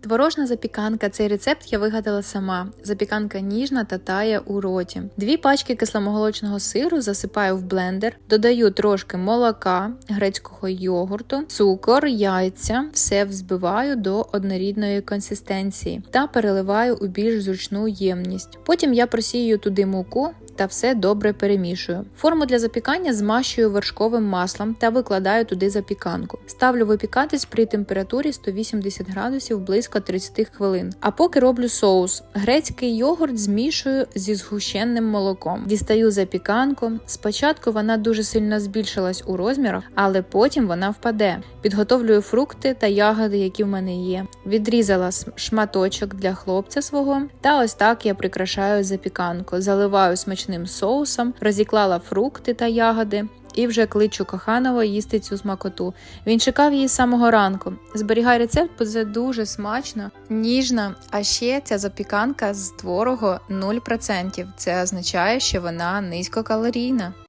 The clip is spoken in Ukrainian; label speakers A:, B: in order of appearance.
A: Творожна запіканка. Цей рецепт я вигадала сама. Запіканка ніжна та тає у роті. Дві пачки кисломолочного сиру засипаю в блендер, додаю трошки молока, грецького йогурту, цукор, яйця, все взбиваю до однорідної консистенції та переливаю у більш зручну ємність. Потім я просію туди муку та все добре перемішую. Форму для запікання змащую вершковим маслом та викладаю туди запіканку. Ставлю випікатись при температурі 180 градусів близько 30 хвилин. А поки роблю соус. Грецький йогурт змішую зі згущенним молоком. Дістаю запіканку. Спочатку вона дуже сильно збільшилась у розмірах, але потім вона впаде. Підготовлюю фрукти та ягоди, які в мене є. Відрізала шматочок для хлопця свого. Та ось так я прикрашаю запіканку. Заливаю смачним соусом, розіклала фрукти та ягоди. І вже кличу коханого їсти цю смакоту. Він чекав її з самого ранку. Зберігай рецепт, бо це дуже смачно, ніжна. А ще ця запіканка з творогу 0%. Це означає, що вона низькокалорійна.